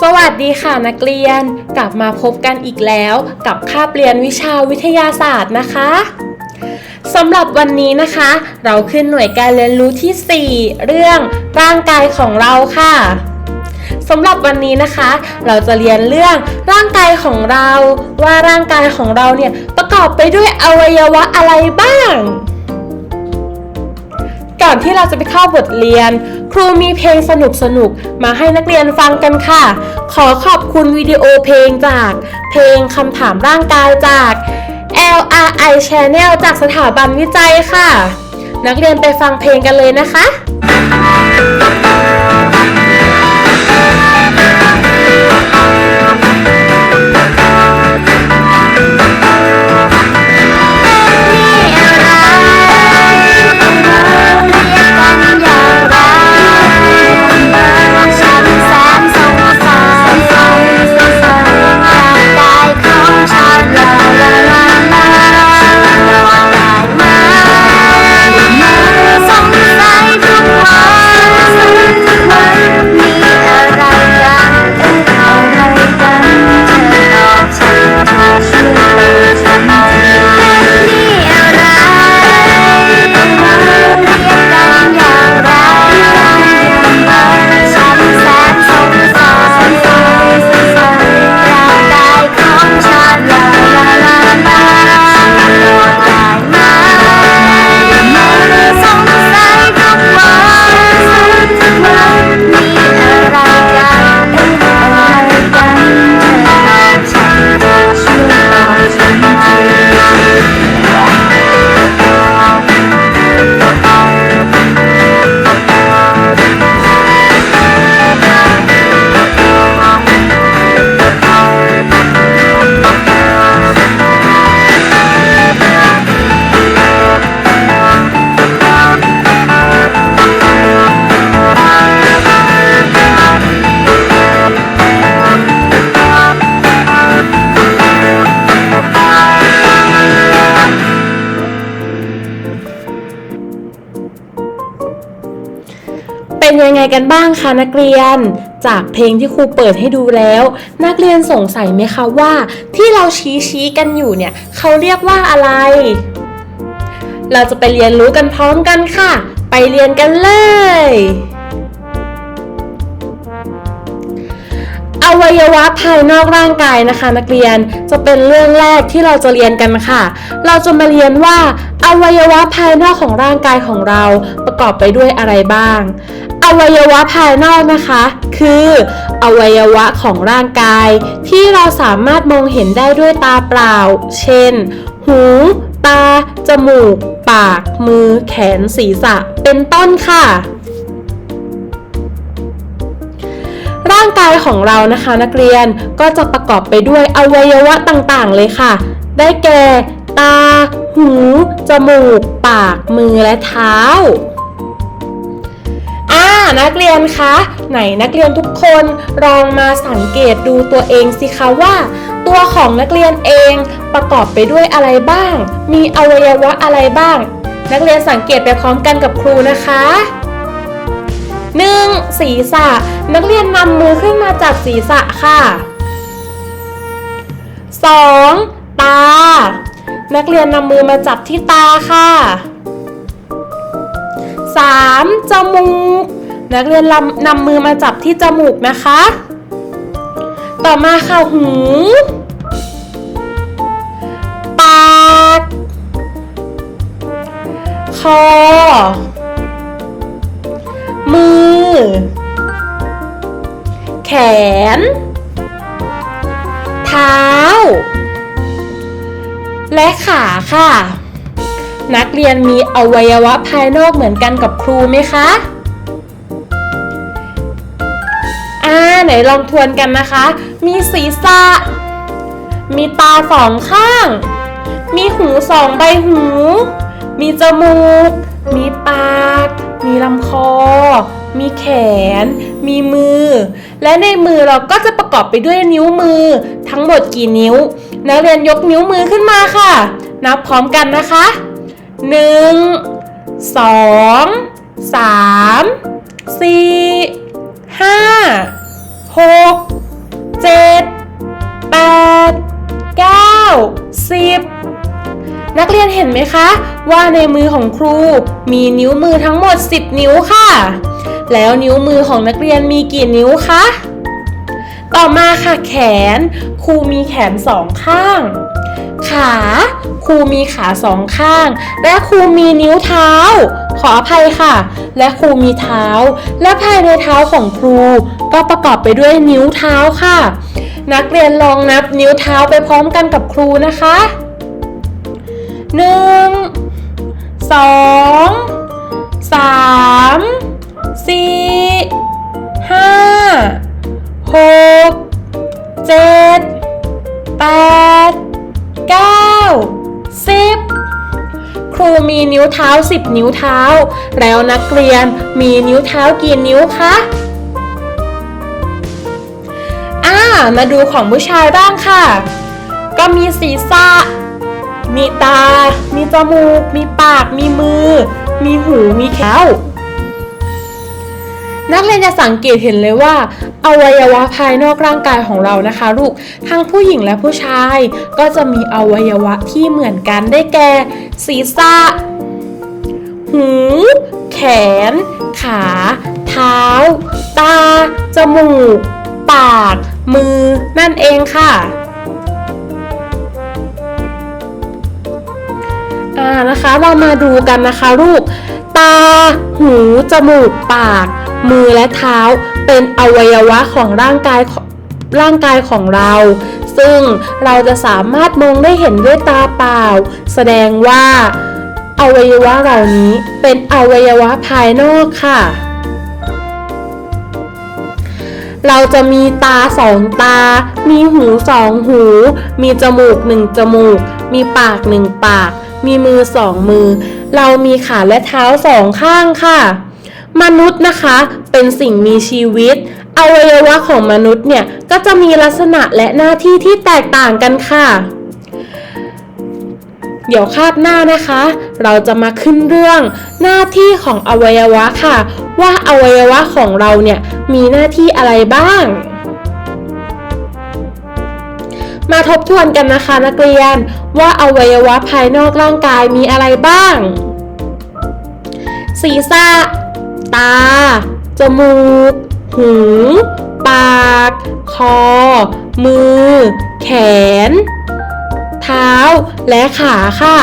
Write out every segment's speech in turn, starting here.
สวัสดีค่ะนักเรียน กลับมาพบกันอีกแล้วกับคาบเรียนวิชาวิทยาศาสตร์นะคะสำหรับวันนี้นะคะ เราขึ้นหน่วยการเรียนรู้ที่ 4 เรื่องร่างกายของเราค่ะสำหรับวันนี้นะคะ เราจะเรียนเรื่องร่างกายของเรา ว่าร่างกายของเราเนี่ยประกอบไปด้วยอวัยวะอะไรบ้าง ก่อนที่เราจะไปเข้าบทเรียน ครูมีเพลงสนุกๆมาให้นักเรียนฟังกันค่ะ ขอขอบคุณวิดีโอเพลงจาก เพลงคำถามร่างกายจาก LRI Channel จากสถาบันวิจัยค่ะ นักเรียนไปฟังเพลงกันเลยนะคะ กันบ้างคะนักเรียน จากเพลงที่ครูเปิดให้ดูแล้ว นักเรียนสงสัยไหมคะว่า ที่เราชี้ชี้กันอยู่เนี่ยเขาเรียกว่าอะไร เราจะไปเรียนรู้กันพร้อมกันค่ะ ไปเรียนกันเลย อวัยวะภายนอกร่างกายนะคะนักเรียนจะเป็นเรื่องแรกที่เราจะเรียนกันค่ะ เราจะมาเรียนว่าอวัยวะภายนอกของร่างกายของเราประกอบไปด้วยอะไรบ้าง อวัยวะภายนอกนะคะ คืออวัยวะของร่างกาย ที่เราสามารถมองเห็นได้ด้วยตาเปล่า เช่น หู ตา จมูก ปาก มือ แขน ศีรษะ เป็นต้นค่ะร่างกายของเรานะคะนักเรียนก็จะประกอบไปด้วยอวัยวะต่างๆ เลยค่ะ ได้แก่ ตา หู จมูก ปาก มือและเท้า นักเรียนคะ ไหนนักเรียนทุกคนลองมาสังเกตดูตัวเองสิคะว่า ตัวของนักเรียนเองประกอบไปด้วยอะไรบ้าง มีอวัยวะอะไรบ้าง นักเรียนสังเกตไปพร้อมกันกับครูนะคะ 1. ศีรษะ นักเรียนนำมือขึ้นมาจับศีรษะค่ะ 2. ตา นักเรียนนำมือมาจับที่ตาค่ะ 3. จมูก นักเรียนนำมือมาจับที่จมูกนะคะ ต่อมาค่ะหู ปาก คอ มือ แขน เท้า และขาค่ะนักเรียนมีอวัยวะภายนอกเหมือนกันกับครูไหมคะ ไหนลองทวนกันนะคะ มีศีรษะ มีตาสองข้าง มีหูสองใบหู มีจมูก มีปาก มีลำคอ มีแขน มีมือ และในมือเราก็จะประกอบไปด้วยนิ้วมือ ทั้งหมดกี่นิ้ว นักเรียนยกนิ้วมือขึ้นมาค่ะ นับพร้อมกันนะคะหนึ่งสองสามสี่ หกเจ็ดแปดเก้าสิบนักเรียนเห็นไหมคะ ว่าในมือของครูมีนิ้วมือทั้งหมด 10 นิ้วค่ะ แล้วนิ้วมือของนักเรียนมีกี่นิ้วคะ ต่อมาค่ะแขน ครูมีแขนสองข้าง ขา ครูมีขาสองข้าง และครูมีนิ้วเท้า ขออภัยค่ะ และครูมีเท้า และภายในเท้าของครู ก็ประกอบไปด้วยนิ้วเท้าค่ะ นักเรียนลองนับนิ้วเท้าไปพร้อมกันกับครูนะคะหนึ่งสองสามสี่ห้าหกเจ็ดแปด ครูมีนิ้วเท้า 10 นิ้วเท้า แล้วนักเรียนมีนิ้วเท้ากี่นิ้วคะอ่ามาดูของผู้ชายบ้างค่ะ ก็มีศีรษะ มีตา มีจมูก มีปาก มีมือ มีหู มีแขน นักเรียนจะสังเกตเห็นเลยว่าอวัยวะภายนอกร่างกายของเรานะคะลูก ทั้งผู้หญิงและผู้ชาย ก็จะมีอวัยวะที่เหมือนกันได้แก่ ศีรษะ หู แขน ขา เท้า ตา จมูก ปาก มือ นั่นเองค่ะอ่านะคะ เรามาดูกันนะคะลูก ตา หู จมูก ปาก มือและเท้า เป็นอวัยวะของร่างกายร่างกายของเรา ซึ่งเราจะสามารถมองได้เห็นด้วยตาเปล่า แสดงว่า อวัยวะเหล่านี้เป็นอวัยวะภายนอกค่ะ เราจะมีตาสองตา มีหูสองหู มีจมูกหนึ่งจมูก มีปากหนึ่งปาก มีมือสองมือ เรามีขาและเท้าสองข้างค่ะ มนุษย์นะคะเป็นสิ่งมีชีวิต อวัยวะของมนุษย์เนี่ยก็จะมีลักษณะและหน้าที่ที่แตกต่างกันค่ะ เดี๋ยวคาบหน้านะคะ เราจะมาขึ้นเรื่องหน้าที่ของอวัยวะค่ะ ว่าอวัยวะของเราเนี่ยมีหน้าที่อะไรบ้าง มาทบทวนกันนะคะนักเรียนว่าอวัยวะภายนอกร่างกายมีอะไรบ้าง ศีรษะ ตา จมูก หู ปาก คอ มือ แขน เท้า และขาค่ะ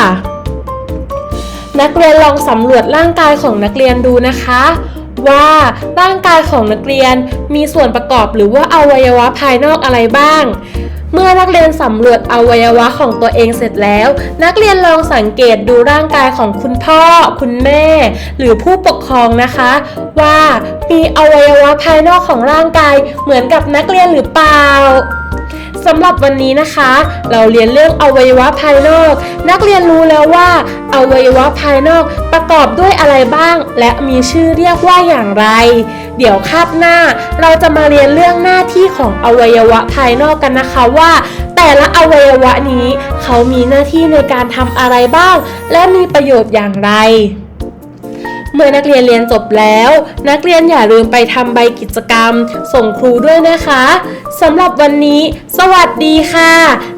นักเรียนลองสำรวจร่างกายของนักเรียนดูนะคะ ว่าร่างกายของนักเรียนมีส่วนประกอบหรือว่าอวัยวะภายนอกอะไรบ้าง เมื่อนักเรียนสำรวจอวัยวะของตัวเองเสร็จแล้ว นักเรียนลองสังเกตดูร่างกายของคุณพ่อ คุณแม่ หรือผู้ปกครองนะคะ ว่ามีอวัยวะภายนอกของร่างกายเหมือนกับนักเรียนหรือเปล่า สำหรับวันนี้นะคะ เราเรียนเรื่องอวัยวะภายนอก นักเรียนรู้แล้วว่าอวัยวะภายนอกประกอบด้วยอะไรบ้าง และมีชื่อเรียกว่าอย่างไร เดี๋ยวคาบหน้า เราจะมาเรียนเรื่องหน้าที่ของอวัยวะภายนอกกันนะคะว่า แต่ละอวัยวะนี้ เขามีหน้าที่ในการทำอะไรบ้าง และมีประโยชน์อย่างไร เมื่อนักเรียนเรียนจบแล้ว นักเรียนอย่าลืมไปทำใบกิจกรรม ส่งครูด้วยนะคะสำหรับวันนี้ สวัสดีค่ะ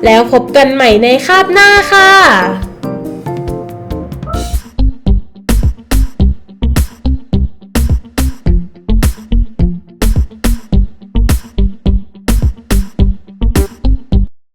แล้วพบกันใหม่ในคาบหน้าค่ะ